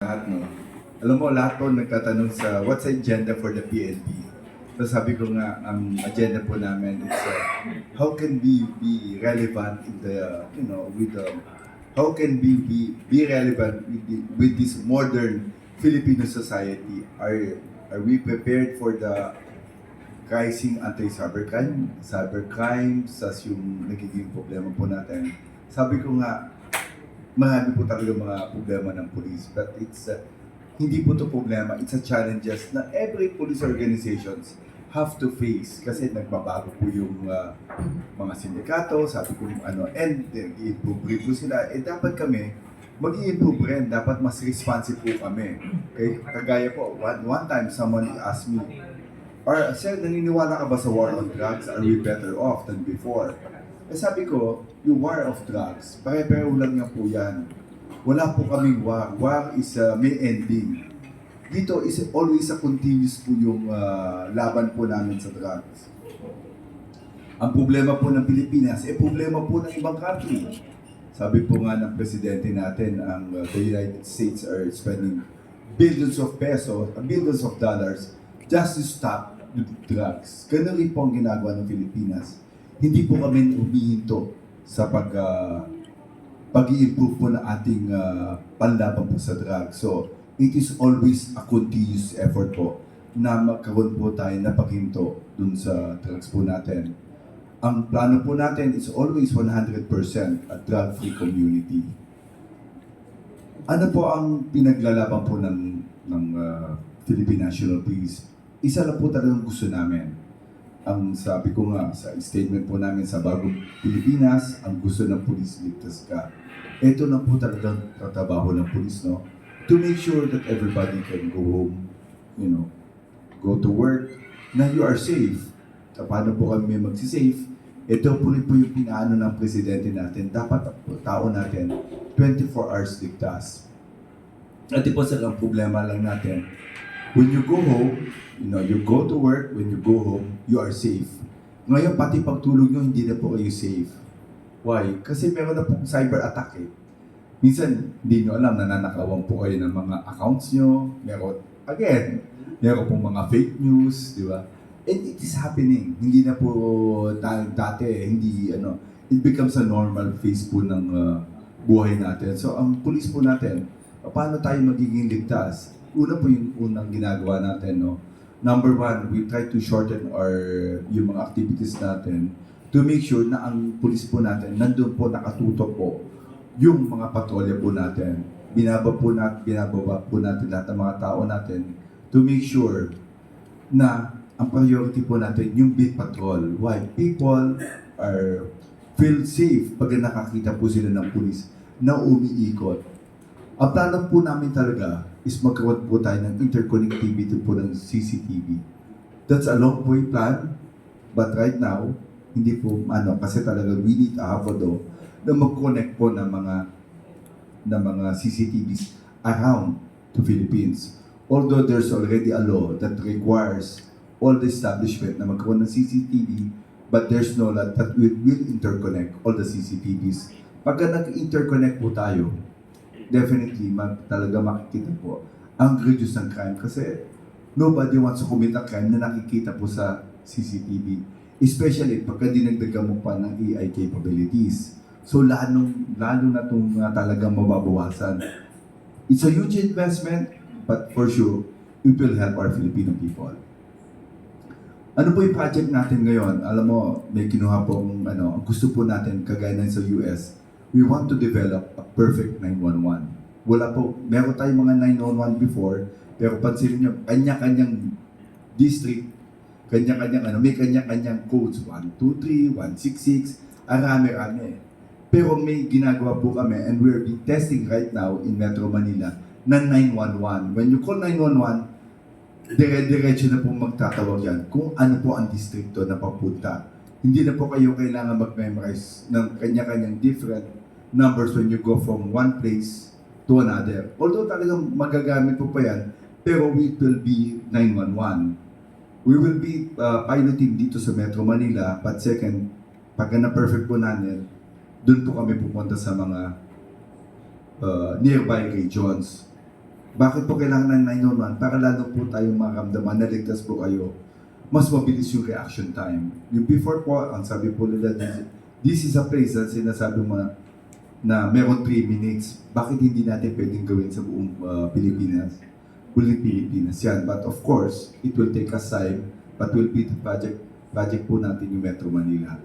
lahat, no? Alam mo, lahat po nagtatanong sa what's the agenda for the PNP. So sabi ko nga, ang agenda po namin is uh, how can we be relevant in the, you know, with the, how can we be, be relevant with, the, with this modern Filipino society? Are, are we prepared for the rising anti-cybercrime, cybercrime, sas yung nagiging problema po natin. Sabi ko nga, marami po talaga mga problema ng police, but it's, uh, hindi po to problema, it's a challenges na every police organizations have to face kasi nagbabago po yung uh, mga sindikato, sabi ko ano, and nag-i-improve rin po sila. Eh dapat kami, mag improve rin, dapat mas responsive po kami. Okay? Kagaya po, one, one time someone asked me, or sir, naniniwala ka ba sa war on drugs? Are we better off than before? Eh sabi ko, yung war of drugs, pare-pareho lang yan po yan. Wala po kaming war. War is uh, may ending. Dito is always a continuous po yung uh, laban po namin sa drugs. Ang problema po ng Pilipinas, eh problema po ng ibang country. Sabi po nga ng presidente natin, ang uh, the United States are spending billions of pesos, billions of dollars just to stop the drugs. Ganun rin po ang ginagawa ng Pilipinas. Hindi po kami humihinto sa pag uh, pag-i-improve po ng ating uh, panlaban po sa drugs. So, it is always a continuous effort po na magkaroon po tayo na paghinto dun sa drugs po natin. Ang plano po natin is always 100% a drug-free community. Ano po ang pinaglalaban po ng, ng uh, Philippine National Police? Isa lang po talagang gusto namin. Ang sabi ko nga sa statement po namin sa Bagong Pilipinas, ang gusto ng pulis ligtas ka. Ito na po talagang trabaho ng pulis, no? To make sure that everybody can go home, you know, go to work, na you are safe. Sa paano po kami magsisafe? Ito po rin po yung pinaano ng presidente natin. Dapat tao natin 24 hours ligtas. At po sa ang problema lang natin, when you go home, you know, you go to work, when you go home, you are safe. Ngayon, pati pagtulog nyo, hindi na po kayo safe. Why? Kasi meron na pong cyber attack eh. Minsan, hindi nyo alam, nananakawan po kayo ng mga accounts nyo. Meron, again, meron pong mga fake news, di ba? And it is happening. Hindi na po dati, hindi ano, it becomes a normal phase po ng uh, buhay natin. So, ang police po natin, paano tayo magiging ligtas? Una po yung unang ginagawa natin, no? Number one, we try to shorten our yung mga activities natin to make sure na ang police po natin nandun po nakatutok po yung mga patrolya po natin. Binaba po natin, binababa po natin lahat ng mga tao natin to make sure na ang priority po natin yung beat patrol. Why? People are feel safe pag nakakita po sila ng pulis na umiikot. Ang plano po namin talaga is magkaroon po tayo ng interconnectivity po ng CCTV. That's a long way plan, but right now, hindi po ano kasi talaga we need a Havado na mag-connect po ng mga ng mga CCTVs around the Philippines. Although there's already a law that requires all the establishment na magkaroon ng CCTV, but there's no law that will, will interconnect all the CCTVs. Pagka nag-interconnect po tayo, definitely mag, talaga makikita po ang reduce ng crime kasi nobody wants to commit a crime na nakikita po sa CCTV. Especially pagka dinagdagan mo pa ng AI capabilities. So lalong, lalo na itong uh, talagang mababawasan. It's a huge investment, but for sure, it will help our Filipino people. Ano po yung project natin ngayon? Alam mo, may kinuha pong ano, gusto po natin, kagaya ng sa US, we want to develop a perfect 911. Wala po, meron tayong mga 911 before, pero pansinin nyo, kanya-kanyang district, kanya-kanyang ano, may kanya-kanyang codes, 123, 166, arami-rami. Pero may ginagawa po kami, and we're be testing right now in Metro Manila, ng 911. When you call 911, dire-diretso na po magtatawag yan kung ano po ang distrito na papunta. Hindi na po kayo kailangan mag-memorize ng kanya-kanyang different numbers when you go from one place to another. Although talagang magagamit po pa yan, pero it will be 911. We will be uh, piloting dito sa Metro Manila, but second, pagka na-perfect po natin, dun po kami pupunta sa mga uh, nearby regions. Bakit po kailangan ng 911? Para lalo po tayong maramdaman na ligtas po kayo. Mas mabilis yung reaction time. Yung before po, ang sabi po nila, this, this is a place na sinasabi mo na meron 3 minutes. Bakit hindi natin pwedeng gawin sa buong uh, Pilipinas? Buong Pilipinas yan. But of course, it will take us time. But will be the project, project po natin yung Metro Manila.